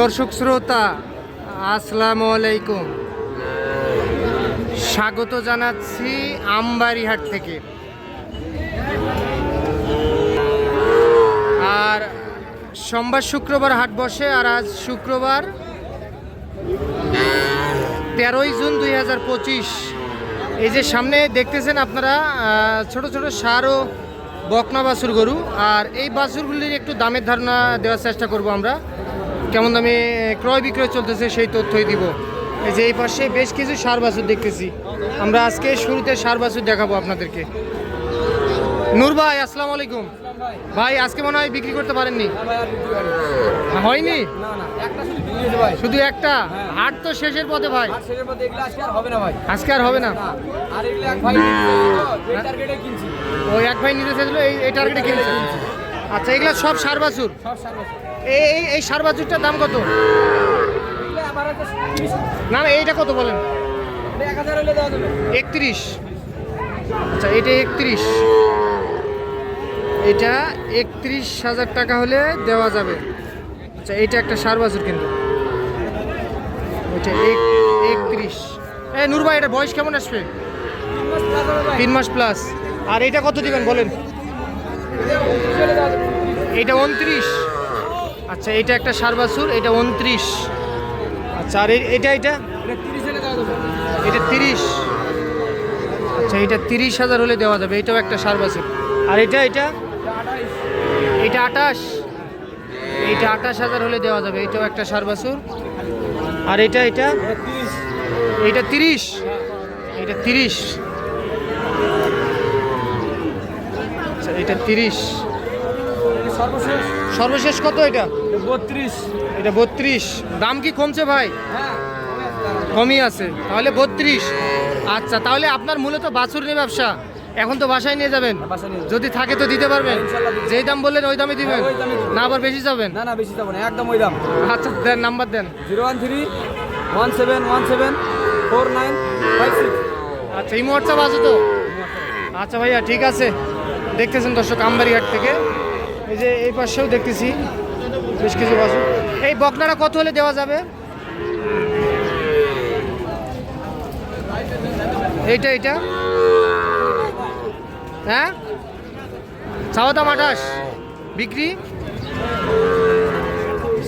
দর্শক শ্রোতা, আসসালামু আলাইকুম। স্বাগত জানাচ্ছি আমবাড়িহাট থেকে। আর সোমবার শুক্রবার হাট বসে, আর আজ শুক্রবার তেরোই জুন দুই হাজার পঁচিশ। এই যে সামনে দেখতেছেন আপনারা ছোট ছোট সার ও বকনা বাছুর গরু। আর এই বাছুরগুলির একটু দামের ধারণা দেওয়ার চেষ্টা করব আমরা। কেমন দামে ক্রয় বিক্রয় চলতেছে সেই তথ্যই দিব। এই যে এই পাশে বেশ কিছু সার বাছুর দেখতেছি। আমরা আজকে শুরুতে সার বাছুর দেখাবো আপনাদেরকে। নূর ভাই আসসালামু আলাইকুম। ভাই আজকে মনে হয় বিক্রি করতে পারেননি? হয়নি। শুধু একটা? হাট তো শেষের পথে ভাই। আজকে আর হবে না এগুলো এক ভাই নিতে চাইছিল এই টার্গেটে কিনছে। আচ্ছা এগুলো সব সার বাছুর? সব সার্ভিস এই এই- এই সার বাছুরটার দাম কত? না না, এইটা কত বলেন? একত্রিশ। আচ্ছা এটা একত্রিশ। এটা একত্রিশ হাজার টাকা হলে দেওয়া যাবে। আচ্ছা এটা একটা সার বাছুর কিন্তু। এটা এক, একত্রিশ। এ নুরবা এটা বয়স কেমন আসবে? তিন মাস প্লাস আর এটা কত দিবেন, বলেন? এটা উনত্রিশ। আচ্ছা এটা একটা সার বাছুর এটা উনত্রিশ। আচ্ছা আর এটা এটা? এটা তিরিশ আচ্ছা এটা তিরিশ হাজার হলে দেওয়া যাবে এটাও একটা সার বাছুর আর এটা এটা? এটা আঠাইশ। এটা আটাশ এইটা আটাশ হাজার হলে দেওয়া যাবে এটাও একটা সার বাছুর আর এটা এটা? এটা তিরিশ। এটা তিরিশ? আচ্ছা এটা তিরিশ। এটা সর্বশেষ? সর্বশেষ কত এটা? বত্রিশ। এটা বত্রিশ। দাম কি কমছে ভাই? হ্যাঁ। কমই আছে। তাহলে বত্রিশ। আচ্ছা তাহলে আপনার মূলত বাছুর নিয়ে ব্যবসা। এখন তো বাসায় নিয়ে যাবেন। যাব। যদি থাকে তো দিতে পারবেন। যেই দাম বললেন ওই দামে দিবেন। হ্যাঁ। না আবার বেশি যাবেন? না না বেশি যাব না একদম ওই দাম। আচ্ছা দেন নাম্বার দেন। Zero one three one seven one seven four nine five six. আচ্ছা এই হোয়াটসঅ্যাপ আছে তো? আচ্ছা ভাইয়া ঠিক আছে। দেখতেছেন দর্শক আমবাড়িহাট থেকে। এই যে এই পাশেও দেখতেছি বেশ কিছু বাসু এই বকনাটা কত হলে দেওয়া যাবে? এইটা এইটা? হ্যাঁ? চাওয়া দাম আঠাশ। বিক্রি?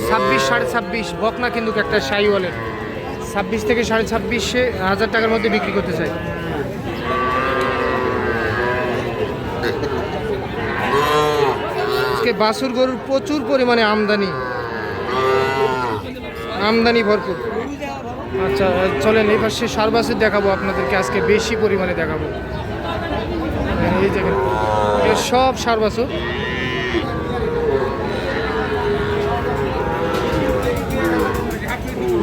ছাব্বিশ, সাড়ে ছাব্বিশ। বকনা কিন্তু একটা সাই সাইওয়ালের ছাব্বিশ থেকে সাড়ে ছাব্বিশে হাজার টাকার মধ্যে বিক্রি করতে চাই। আজকে বাছুর গরুর প্রচুর পরিমাণে আমদানি। আমদানি ভরপুর। আচ্ছা চলেন এই পাশে সার বাছুর দেখাবো আপনাদেরকে, আজকে বেশি পরিমাণে দেখাবো। এই দেখেন সব সার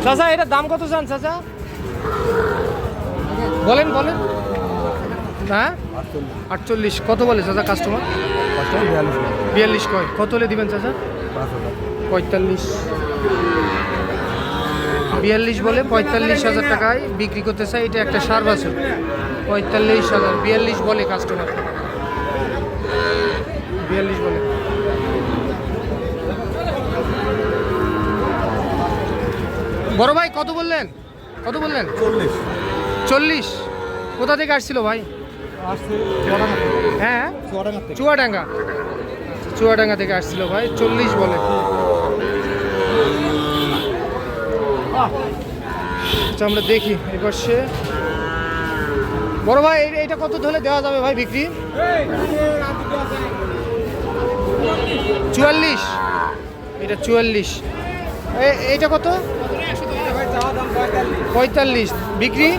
চাচা, এটার দাম কত চান চাচা? বলেন বলেন। হ্যাঁ? আটচল্লিশ। কত বলে চাচা কাস্টমার বিয়াল্লিশ কয়? কত হলে দিবেন চাচা? পঁয়তাল্লিশ। বিয়াল্লিশ বলে পঁয়তাল্লিশ হাজার টাকায় বিক্রি করতে চাই এটা একটা সার বাছুর। পঁয়তাল্লিশ হাজার। বিয়াল্লিশ বলে কাস্টমার বিয়াল্লিশ বলে। বড় ভাই কত বললেন? কত বললেন? চল্লিশ। চল্লিশ। কোথা থেকে আসছিল ভাই? হ্যাঁ? চুয়াডাঙ্গা চুয়াডাঙ্গা। থেকে আসছিল ভাই চল্লিশ বলে। আচ্ছা আমরা দেখি এবার সে। বড় ভাই এইটা কত ধরে দেওয়া যাবে ভাই বিক্রি? চুয়াল্লিশ। এটা চুয়াল্লিশ। এইটা কত? পঁয়তাল্লিশ। বিক্রি?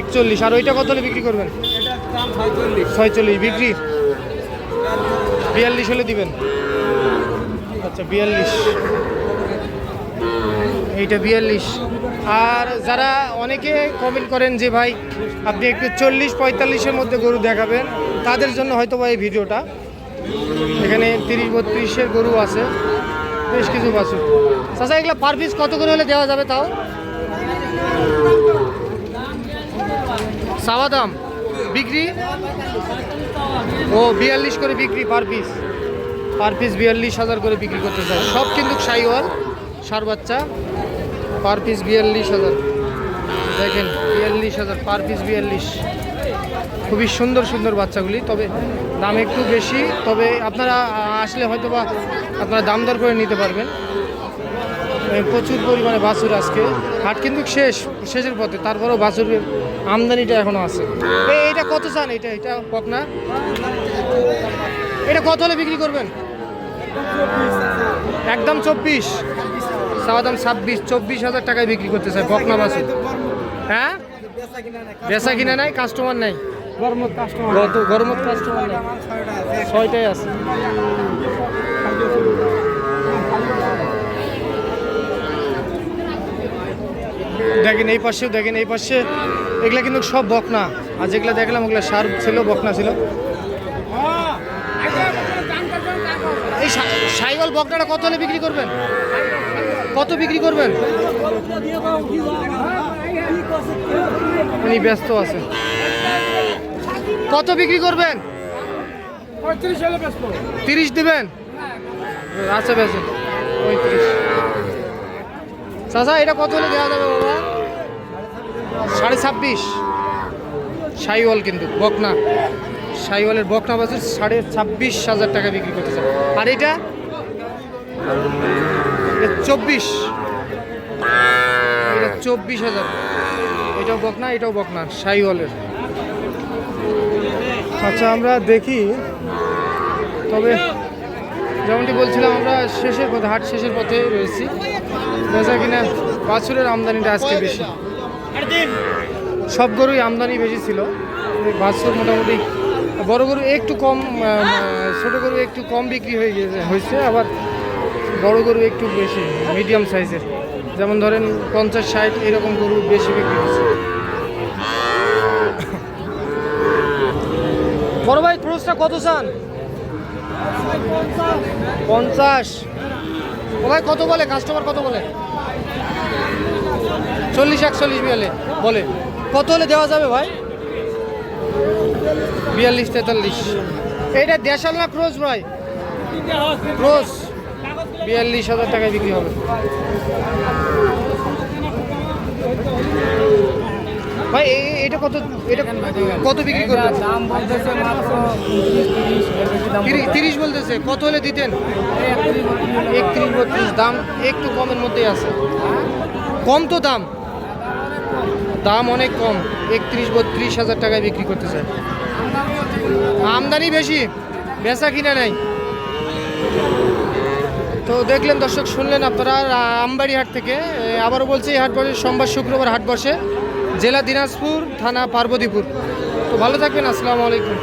একচল্লিশ। আর ওইটা কত হলে বিক্রি করবেন? ছয়চল্লিশ। বিক্রি? বিয়াল্লিশ হলে দিবেন। আচ্ছা বিয়াল্লিশ। এইটা বিয়াল্লিশ। আর যারা অনেকে কমেন্ট করেন যে, ভাই, আপনি একটু চল্লিশ পঁয়তাল্লিশের মধ্যে গরু দেখাবেন, তাদের জন্য হয়তো বা এই ভিডিওটা। এখানে তিরিশ বত্রিশের গরু আছে। বেশ কিছু বাছুর। চাচা, এগুলো পার পিস কত করে হলে দেওয়া যাবে তাও? চাওয়া দাম বিক্রি? ও, বিয়াল্লিশ করে বিক্রি পার পিস পার পিস বিয়াল্লিশ হাজার করে বিক্রি করতে চায়। সব কিন্তু সাইওয়াল সার বাচ্চা পার পিস বিয়াল্লিশ হাজার। দেখেন, বিয়াল্লিশ হাজার পার পিস বিয়াল্লিশ। খুবই সুন্দর সুন্দর বাচ্চাগুলি। তবে দাম একটু বেশি, তবে আপনারা আসলে হয়তো বা আপনারা দাম দর করে নিতে পারবেন। প্রচুর পরিমাণে বাছুর আজকে। হাট কিন্তু শেষ শেষের পথে। তারপরেও বাছুরের আমদানিটা এখনও আছে। এ, এটা কত চান? এটা এটা পকনা এটা কত হলে বিক্রি করবেন? একদম চব্বিশ। চাওয়া দাম ছাব্বিশ চব্বিশ হাজার টাকায় বিক্রি করতে চাই বকনা বাছুর। হ্যাঁ? বেচা কিনা নাই কাস্টমার নাই? গরমত কাস্টমার নাই। ছয়টাই আছে। দেখেন এই পাশেও দেখেন এই পাশে। এগুলা কিন্তু সব বকনা। আর যেগুলা দেখলাম ওগুলা সার ছিল বকনা ছিল। এই সাইকেল বকনাটা কত হলে বিক্রি করবেন? কত বিক্রি করবেন? উনি ব্যস্ত আছে। কত বিক্রি করবেন? তিরিশ দেবেন? আচ্ছা বেছেন পঁয়ত্রিশ। চাচা, এটা কত হলে দেওয়া যাবে বাবা? সাড়ে ছাব্বিশ। সাইওয়াল কিন্তু, বকনা। সাইওয়ালের বকনা বাজার সাড়ে ছাব্বিশ হাজার টাকা বিক্রি করতে চায়। আর এটা? চব্বিশ। চব্বিশ হাজার। এটাও বকনা এটাও বকনা সাইওয়ালের আচ্ছা আমরা দেখি। তবে যেমনটি বলছিলাম, আমরা শেষের পথে, হাট শেষের পথে রয়েছি। বেচা কিনা বাছুরের আমদানিটা আজকে বেশি। সব গরুই আমদানি বেশি ছিল। বাছুর মোটামুটি বড় গরু একটু কম ছোট গরু একটু কম বিক্রি হয়ে গিয়েছে, হয়েছে, আবার বড় গরু একটু বেশি মিডিয়াম সাইজের যেমন ধরেন পঞ্চাশ, ষাট, এরকম গরু বেশি বিক্রি হয়েছে বড় ভাই, ক্রোসটা কত চান? পঞ্চাশ। ও ভাই, কত বলে? কাস্টমার কত বলে? চল্লিশ, একচল্লিশ বিয়ালে বলে, কত হলে দেওয়া যাবে ভাই? বিয়াল্লিশ, তেতাল্লিশ। এইটা দেশাল না ক্রোজ ভাই? ক্রোজ বিয়াল্লিশ হাজার টাকায় বিক্রি হবে। ভাই এটা কত এটা কত বিক্রি করবেন দাম বলতেছে মাত্র তিরিশ বলতেছে কত হলে দিতেন? একত্রিশ বত্রিশ দাম একটু কমের মধ্যেই আছে। কম তো দাম। দাম অনেক কম একত্রিশ বত্রিশ হাজার টাকায় বিক্রি করতে চায়। আমদানি বেশি বেচা কিনা নাই। তো দেখলেন দর্শক শুনলেন আপনারা আমবাড়ি হাট থেকে। আবারও বলছি এই হাট বসে সোমবার শুক্রবার হাট বসে। জেলা দিনাজপুর থানা পার্বতীপুর। তো ভালো থাকবেন আসসালামু আলাইকুম।